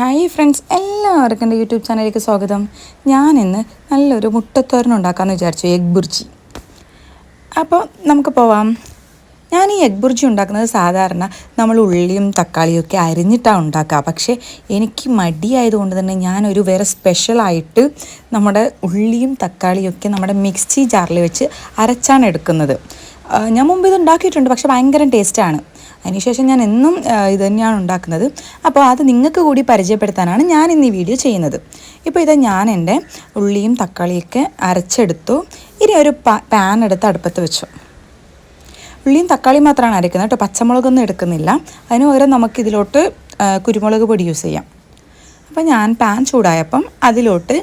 Hi friends എല്ലാവർക്കും എന്റെ YouTube ചാനലിലേക്ക് സ്വാഗതം. ഞാൻ ഇന്ന് നല്ലൊരു മുട്ടത്തോരൻ ഉണ്ടാക്കാമെന്ന് വിചാരിച്ചു എഗ് ബുർജി. അപ്പോൾ നമുക്ക് പോവാം. ഞാൻ ഈ എഗ് ബുർജി ഉണ്ടാക്കുന്നത് സാധാരണ നമ്മൾ ഉള്ളിയും തക്കാളിയും ഒക്കെ അരിഞ്ഞിട്ടാണ് ഉണ്ടാക്കുക പക്ഷേ എനിക്ക് മടിയായതുകൊണ്ട് തന്നെ ഞാനൊരു വേറെ സ്പെഷ്യലായിട്ട് നമ്മുടെ ഉള്ളിയും തക്കാളിയും ഒക്കെ നമ്മുടെ മിക്സി ജാറിൽ വെച്ച് അരച്ചാണ് എടുക്കുന്നത്. ഞാൻ മുമ്പ് ഇത് ഉണ്ടാക്കിയിട്ടുണ്ട് പക്ഷേ ഭയങ്കര ടേസ്റ്റാണ് അതിനുശേഷം ഞാൻ എന്നും ഇത് തന്നെയാണ് ഉണ്ടാക്കുന്നത്. അപ്പോൾ അത് നിങ്ങൾക്ക് കൂടി പരിചയപ്പെടുത്താനാണ് ഞാൻ ഇന്ന് ഈ വീഡിയോ ചെയ്യുന്നത്. ഇപ്പോൾ ഇത് ഞാൻ എന്റെ ഉള്ളിയും തക്കാളിയൊക്കെ അരച്ചെടുത്തു. ഇനി ഒരു പാൻ എടുത്ത് അടുപ്പത്ത് വെച്ചു. ഉള്ളിയും തക്കാളിയും മാത്രമാണ് അരയ്ക്കുന്നത് കേട്ടോ. പച്ചമുളകൊന്നും എടുക്കുന്നില്ല. അതിന് പകരം നമുക്കിതിലോട്ട് കുരുമുളക് പൊടി യൂസ് ചെയ്യാം. അപ്പോൾ ഞാൻ പാൻ ചൂടായപ്പം അതിലോട്ട്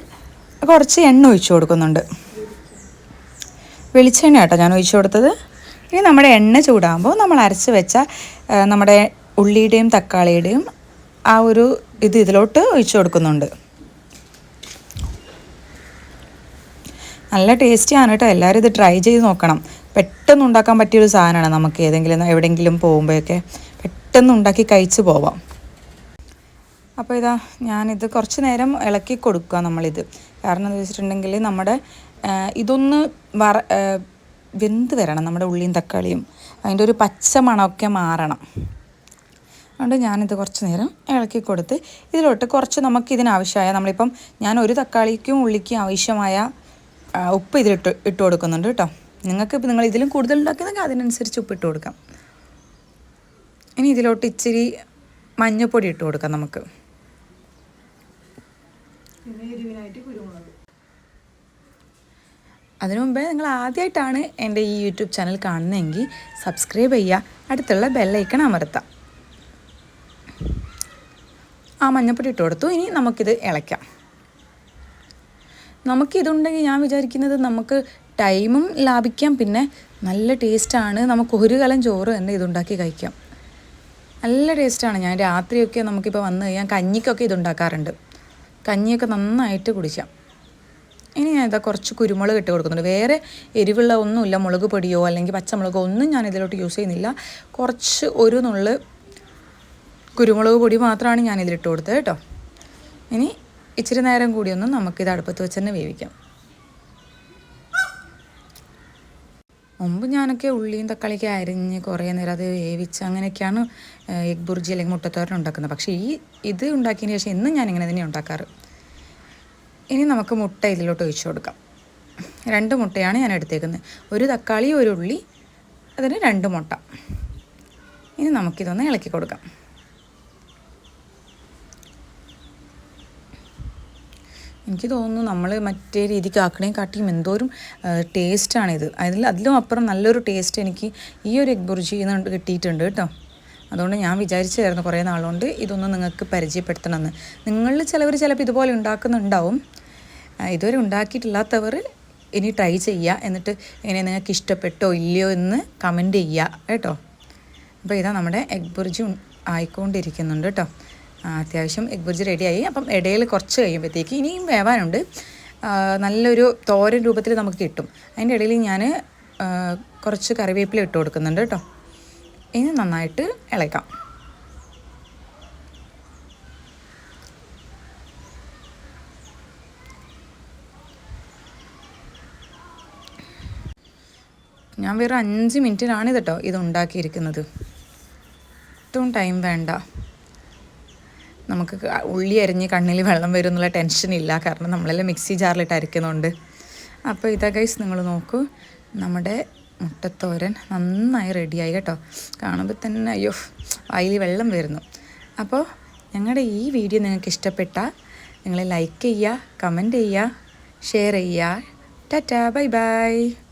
കുറച്ച് എണ്ണ ഒഴിച്ചു കൊടുക്കുന്നുണ്ട്. വെളിച്ചെണ്ണ കേട്ടോ ഞാൻ ഒഴിച്ചു കൊടുത്തത്. ഇനി നമ്മുടെ എണ്ണ ചൂടാകുമ്പോൾ നമ്മൾ അരച്ച് വെച്ച നമ്മുടെ ഉള്ളിയുടെയും തക്കാളിയുടെയും ആ ഒരു ഇത് ഇതിലോട്ട് ഒഴിച്ചു കൊടുക്കുന്നുണ്ട്. നല്ല ടേസ്റ്റിയാണ് കേട്ടോ. എല്ലാവരും ഇത് ട്രൈ ചെയ്ത് നോക്കണം. പെട്ടെന്ന് ഉണ്ടാക്കാൻ പറ്റിയൊരു സാധനമാണ് നമുക്ക് ഏതെങ്കിലും എവിടെയെങ്കിലും പോകുമ്പോഴൊക്കെ പെട്ടെന്ന് ഉണ്ടാക്കി കഴിച്ച് പോവാം. അപ്പോൾ ഇതാ ഞാനിത് കുറച്ച് നേരം ഇളക്കി കൊടുക്കുക നമ്മളിത്. കാരണം എന്താ വെച്ചിട്ടുണ്ടെങ്കിൽ നമ്മുടെ ഇതൊന്ന് വറ വെന്ത് വരണം നമ്മുടെ ഉള്ളിയും തക്കാളിയും. അതിന്റെ ഒരു പച്ച മണമൊക്കെ മാറണം. അതുകൊണ്ട് ഞാനിത് കുറച്ച് നേരം ഇളക്കി കൊടുത്ത് ഇതിലോട്ട് കുറച്ച് നമുക്ക് ഇതിനാവശ്യമായ നമ്മളിപ്പം ഞാൻ ഒരു തക്കാളിക്കും ഉള്ളിക്കും ആവശ്യമായ ഉപ്പ് ഇതിലിട്ട് ഇട്ട് കൊടുക്കുന്നുണ്ട് കേട്ടോ. നിങ്ങൾക്ക് ഇപ്പം നിങ്ങൾ ഇതിലും കൂടുതൽ ഉണ്ടാക്കുന്നെങ്കിൽ അതിനനുസരിച്ച് ഉപ്പ് ഇട്ട് കൊടുക്കാം. ഇനി ഇതിലോട്ട് ഇച്ചിരി മഞ്ഞൾപ്പൊടി ഇട്ട് കൊടുക്കാം നമുക്ക്. അതിനു മുമ്പേ നിങ്ങൾ ആദ്യമായിട്ടാണ് എന്റെ ഈ യൂട്യൂബ് ചാനൽ കാണുന്നതെങ്കിൽ സബ്സ്ക്രൈബ് ചെയ്യുക അടുത്തുള്ള ബെല്ലൈക്കൺ അമർത്താം ആ മഞ്ഞപ്പൊടി ഇട്ട് കൊടുത്തു. ഇനി നമുക്കിത് ഇളയ്ക്കാം നമുക്കിതുണ്ടെങ്കിൽ ഞാൻ വിചാരിക്കുന്നത് നമുക്ക് ടൈമും ലാഭിക്കാം പിന്നെ നല്ല ടേസ്റ്റാണ് നമുക്ക് ഒരു കലം ചോറ് തന്നെ ഇതുണ്ടാക്കി കഴിക്കാം. നല്ല ടേസ്റ്റാണ് ഞാൻ രാത്രിയൊക്കെ നമുക്കിപ്പോൾ വന്നു കഴിഞ്ഞാൽ കഞ്ഞിക്കൊക്കെ ഇതുണ്ടാക്കാറുണ്ട്. കഞ്ഞിയൊക്കെ നന്നായിട്ട് കുടിക്കാം. ഇനി ഞാൻ ഇതാ കുറച്ച് കുരുമുളക് ഇട്ട് കൊടുക്കുന്നുണ്ട്. വേറെ എരിവുള്ള ഒന്നുമില്ല. മുളക് പൊടിയോ അല്ലെങ്കിൽ പച്ചമുളകോ ഒന്നും ഞാൻ ഇതിലോട്ട് യൂസ് ചെയ്യുന്നില്ല. കുറച്ച് ഒരു നുള്ള് കുരുമുളക് പൊടി മാത്രമാണ് ഞാൻ ഇതിലിട്ട് കൊടുത്തത് കേട്ടോ. ഇനി ഇച്ചിരി നേരം കൂടി ഒന്ന് നമുക്കിത് അടുപ്പത്ത് വെച്ച് തന്നെ വേവിക്കാം. മുമ്പ് ഞാനൊക്കെ ഉള്ളിയും തക്കാളിയൊക്കെ അരിഞ്ഞ് കുറേ നേരം അത് വേവിച്ച് അങ്ങനെയൊക്കെയാണ് എഗ് ബുർജി അല്ലെങ്കിൽ മുട്ടത്തോരൻ ഉണ്ടാക്കുന്നത്. പക്ഷേ ഈ ഇത് ഉണ്ടാക്കിയതിന് ശേഷം ഇന്നും ഞാനിങ്ങനെ തന്നെ ഉണ്ടാക്കാറ്. ഇനി നമുക്ക് മുട്ട ഇതിലോട്ട് ഒഴിച്ചു കൊടുക്കാം. രണ്ട് മുട്ടയാണ് ഞാൻ എടുത്തേക്കുന്നത്. ഒരു തക്കാളി ഒരു ഉള്ളി അതിന് രണ്ട് മുട്ട. ഇനി നമുക്കിതൊന്ന് ഇളക്കി കൊടുക്കാം. എനിക്ക് തോന്നുന്നു നമ്മൾ മറ്റേ രീതിക്ക് ആക്കണേ കാട്ടിയും എന്തോരം ടേസ്റ്റാണിത് അതിൽ അതിലും അപ്പുറം നല്ലൊരു ടേസ്റ്റ് എനിക്ക് ഈ ഒരു എഗ് ബുർജി നിന്ന് കിട്ടിയിട്ടുണ്ട് കേട്ടോ. അതുകൊണ്ട് ഞാൻ വിചാരിച്ചായിരുന്നു കുറേ നാളുകൊണ്ട് ഇതൊന്ന് നിങ്ങൾക്ക് പരിചയപ്പെടുത്തണമെന്ന്. നിങ്ങളിൽ ചിലവർ ചിലപ്പോൾ ഇതുപോലെ ഉണ്ടാക്കുന്നുണ്ടാവും. ഇതുവരെ ഉണ്ടാക്കിയിട്ടില്ലാത്തവർ ഇനി ട്രൈ ചെയ്യുക എന്നിട്ട് ഇങ്ങനെ നിങ്ങൾക്ക് ഇഷ്ടപ്പെട്ടോ ഇല്ലയോ എന്ന് കമന്റ് ചെയ്യുക കേട്ടോ. അപ്പോൾ ഇതാ നമ്മുടെ എഗ് ബുർജി ആയിക്കൊണ്ടിരിക്കുന്നുണ്ട് കേട്ടോ. അത്യാവശ്യം എഗ് ബുർജി റെഡിയായി അപ്പം ഇടയിൽ കുറച്ച് കഴിയുമ്പോഴത്തേക്ക് ഇനിയും വേവാനുണ്ട്. നല്ലൊരു തോരൻ രൂപത്തിൽ നമുക്ക് കിട്ടും. അതിന്റെ ഇടയിൽ ഞാൻ കുറച്ച് കറിവേപ്പില ഇട്ട് കൊടുക്കുന്നുണ്ട് കേട്ടോ. ഇനി നന്നായിട്ട് ഇളക്കാം. ഞാൻ വേറെ അഞ്ച് മിനിറ്റിലാണ് ഇത് കേട്ടോ ഇത് ഉണ്ടാക്കിയിരിക്കുന്നത്. ഒട്ടും ടൈം വേണ്ട. നമുക്ക് ഉള്ളി അരിഞ്ഞ് കണ്ണിൽ വെള്ളം വരും എന്നുള്ള ടെൻഷൻ ഇല്ല. കാരണം നമ്മളെല്ലാം മിക്സി ജാറിലിട്ട് അരയ്ക്കുന്നുണ്ട്. അപ്പോൾ ഇതാ ഗൈസ് നിങ്ങൾ നോക്കൂ. നമ്മുടെ മുട്ടത്തോരൻ നന്നായി റെഡിയായി കേട്ടോ. കാണുമ്പോൾ തന്നെ അയ്യോ വായിൽ വെള്ളം വരുന്നു. അപ്പോൾ ഞങ്ങളുടെ ഈ വീഡിയോ നിങ്ങൾക്ക് ഇഷ്ടപ്പെട്ടാൽ നിങ്ങൾ ലൈക്ക് ചെയ്യുക കമന്റ് ചെയ്യുക ഷെയർ ചെയ്യുക ടാറ്റാ ബൈ ബൈ